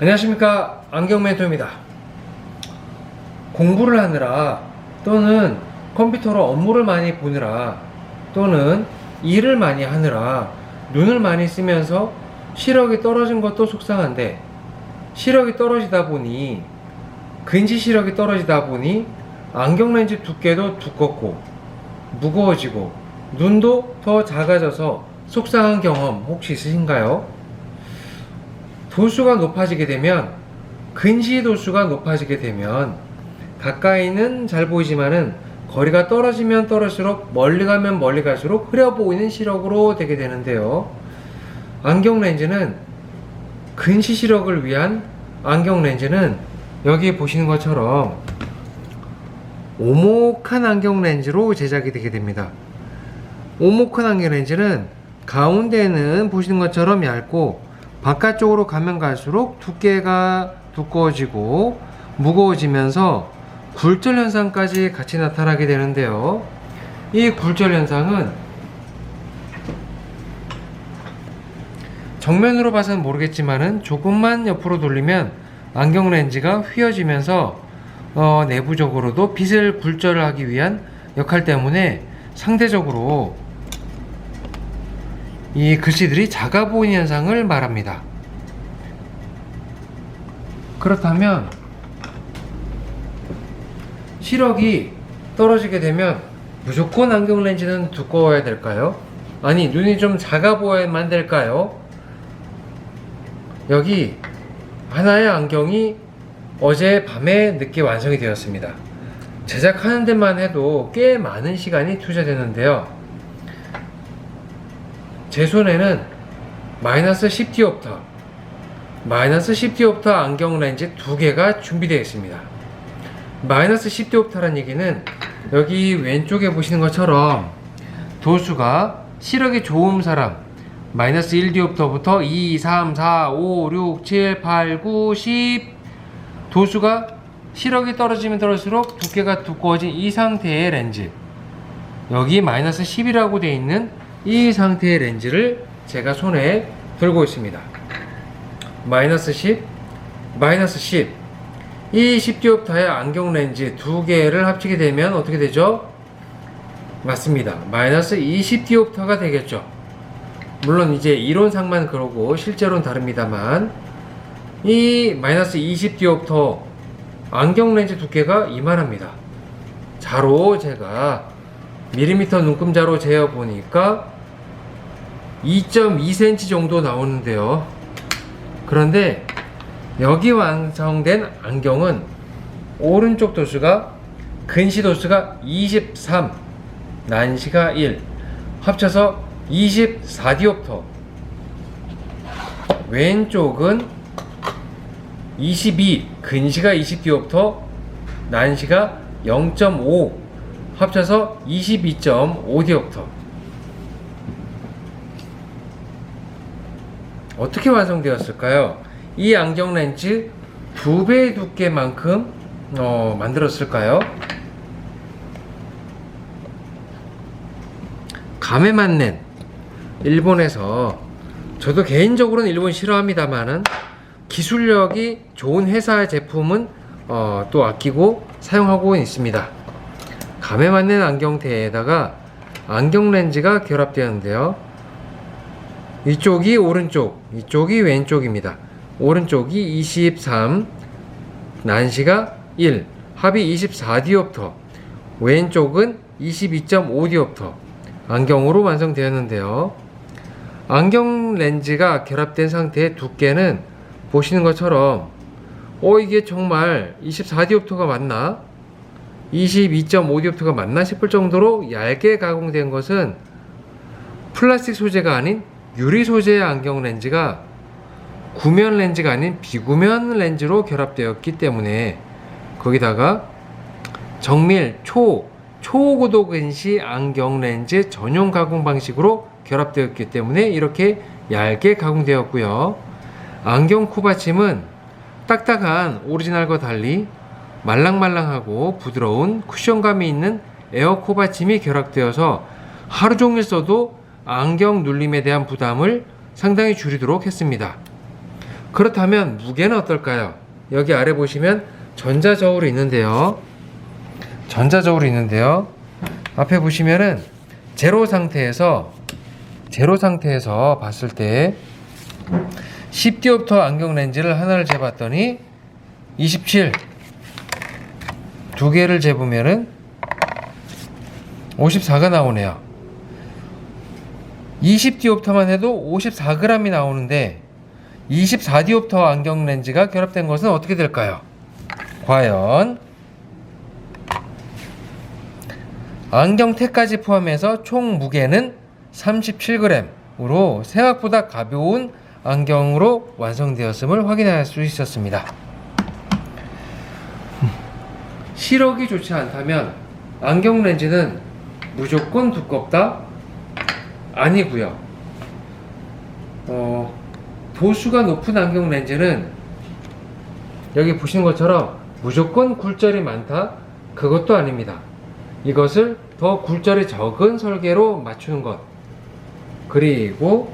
안녕하십니까 안경 멘토입니다 공부를 하느라 또는 컴퓨터로 업무를 많이 보느라 또는 일을 많이 하느라 눈을 많이 쓰면서 시력이 떨어진 것도 속상한데 시력이 떨어지다 보니 근시 시력이 떨어지다 보니 안경 렌즈 두께도 두껍고 무거워지고 눈도 더 작아져서 속상한 경험 혹시 있으신가요? 도수가 높아지게 되면 근시 도수가 높아지게 되면 가까이는 잘 보이지만은 거리가 떨어지면 떨어질수록 멀리 가면 멀리 갈수록 흐려 보이는 시력으로 되게 되는데요. 안경 렌즈는 근시 시력을 위한 안경 렌즈는 여기 보시는 것처럼 오목한 안경 렌즈로 제작이 되게 됩니다. 오목한 안경 렌즈는 가운데는 보시는 것처럼 얇고 바깥쪽으로 가면 갈수록 두께가 두꺼워지고 무거워지면서 굴절 현상까지 같이 나타나게 되는데요. 이 굴절 현상은 정면으로 봐서는 모르겠지만은 조금만 옆으로 돌리면 안경 렌즈가 휘어지면서 어, 내부적으로도 빛을 굴절을 하기 위한 역할 때문에 상대적으로 이 글씨들이 작아 보이는 현상을 말합니다. 그렇다면 시력이 떨어지게 되면 무조건 안경 렌즈는 두꺼워야 될까요? 아니 눈이 좀 작아 보여야만 될까요? 여기 하나의 안경이 어제 밤에 늦게 완성이 되었습니다. 제작하는 데만 해도 꽤 많은 시간이 투자되는데요. 제 손에는 마이너스 10디옵터, 마이너스 10디옵터 안경 렌즈 두 개가 준비되어 있습니다. 마이너스 10디옵터란 얘기는 여기 왼쪽에 보시는 것처럼 도수가 시력이 좋은 사람 마이너스 1디옵터부터 2, 3, 4, 5, 6, 7, 8, 9, 10 도수가 시력이 떨어지면 떨어질수록 두께가 두꺼워진 이 상태의 렌즈 여기 마이너스 10이라고 되어 있는 이 상태의 렌즈를 제가 손에 들고 있습니다 마이너스 10 마이너스 10 이 10디옵터의 안경 렌즈 두 개를 합치게 되면 어떻게 되죠? 맞습니다 마이너스 20디옵터가 되겠죠 물론 이제 이론상만 그러고 실제로는 다릅니다만 이 마이너스 20디옵터 안경 렌즈 두께가 이만합니다. 자로 제가 밀리미터 눈금자로 재어 보니까 2.2cm 정도 나오는데요. 그런데 여기 완성된 안경은 오른쪽 도수가 근시 도수가 23, 난시가 1, 합쳐서 24디옵터. 왼쪽은 22, 근시가 20디옵터, 난시가 0.5, 합쳐서 22.5디옵터. 어떻게 완성되었을까요? 이 안경 렌즈 두 배의 두께만큼 어, 만들었을까요? 가메만넨 일본에서 저도 개인적으로는 일본 싫어합니다만은 기술력이 좋은 회사의 제품은 어, 또 아끼고 사용하고 있습니다. 감에 맞는 안경테에다가 안경 렌즈가 결합되었는데요. 이쪽이 오른쪽, 이쪽이 왼쪽입니다. 오른쪽이 23, 난시가 1, 합이 24디옵터, 왼쪽은 22.5디옵터 안경으로 완성되었는데요. 안경 렌즈가 결합된 상태의 두께는 보시는 것처럼 어 이게 정말 24디옵터가 맞나? 22.5디옵터가 맞나 싶을 정도로 얇게 가공된 것은 플라스틱 소재가 아닌 유리 소재의 안경 렌즈가 구면 렌즈가 아닌 비구면 렌즈로 결합되었기 때문에 거기다가 정밀 초 초고도 근시 안경 렌즈 전용 가공 방식으로 결합되었기 때문에 이렇게 얇게 가공되었고요. 안경 코받침은 딱딱한 오리지널과 달리 말랑말랑하고 부드러운 쿠션감이 있는 에어 코받침이 결합되어서 하루 종일 써도 안경 눌림에 대한 부담을 상당히 줄이도록 했습니다. 그렇다면 무게는 어떨까요? 여기 아래 보시면 전자 저울이 있는데요. 전자 저울이 있는데요. 앞에 보시면은 제로 상태에서 제로 상태에서 봤을 때 10디옵터 안경 렌즈를 하나를 재봤더니 27. 두 개를 재보면은 54가 나오네요. 20디옵터만 해도 54g이 나오는데 24디옵터 안경 렌즈가 결합된 것은 어떻게 될까요? 과연 안경테까지 포함해서 총 무게는 37g으로 생각보다 가벼운 안경으로 완성되었음을 확인할 수 있었습니다. 시력이 좋지 않다면 안경 렌즈는 무조건 두껍다? 아니고요. 어, 도수가 높은 안경 렌즈는 여기 보시는 것처럼 무조건 굴절이 많다? 그것도 아닙니다. 이것을 더 굴절이 적은 설계로 맞추는 것. 그리고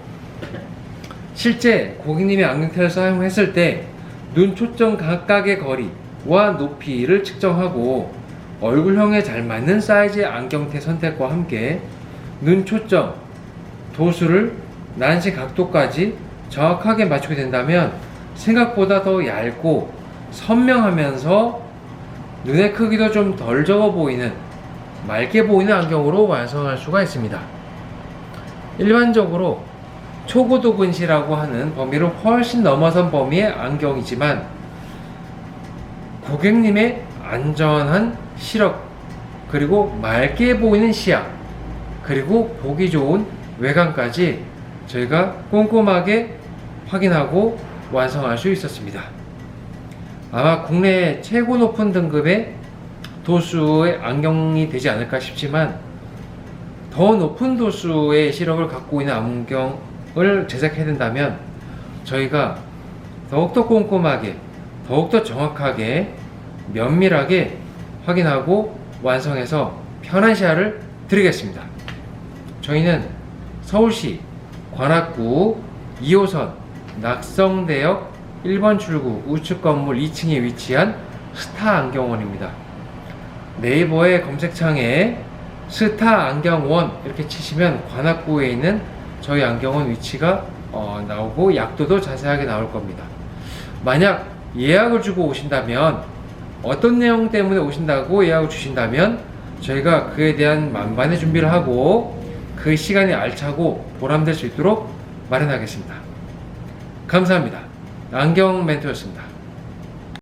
실제 고객님이 안경테를 사용했을 때 눈 초점 각각의 거리와 높이를 측정하고 얼굴형에 잘 맞는 사이즈의 안경테 선택과 함께 눈 초점, 도수를 난시 각도까지 정확하게 맞추게 된다면 생각보다 더 얇고 선명하면서 눈의 크기도 좀 덜 적어 보이는 맑게 보이는 안경으로 완성할 수가 있습니다. 일반적으로 초고도 근시라고 하는 범위를 훨씬 넘어선 범위의 안경이지만 고객님의 안전한 시력 그리고 맑게 보이는 시야 그리고 보기 좋은 외관까지 저희가 꼼꼼하게 확인하고 완성할 수 있었습니다. 아마 국내 최고 높은 등급의 도수의 안경이 되지 않을까 싶지만 더 높은 도수의 시력을 갖고 있는 안경을 제작해야 된다면 저희가 더욱더 꼼꼼하게 더욱더 정확하게 면밀하게 확인하고 완성해서 편한 시야를 드리겠습니다. 저희는 서울시 관악구 2호선 낙성대역 1번 출구 우측 건물 2층에 위치한 스타 안경원입니다. 네이버의 검색창에 스타 안경원 이렇게 치시면 관악구에 있는 저희 안경원 위치가 어, 나오고 약도도 자세하게 나올 겁니다. 만약 예약을 주고 오신다면 어떤 내용 때문에 오신다고 예약을 주신다면 저희가 그에 대한 만반의 준비를 하고 그 시간이 알차고 보람될 수 있도록 마련하겠습니다. 감사합니다. 안경 멘토였습니다.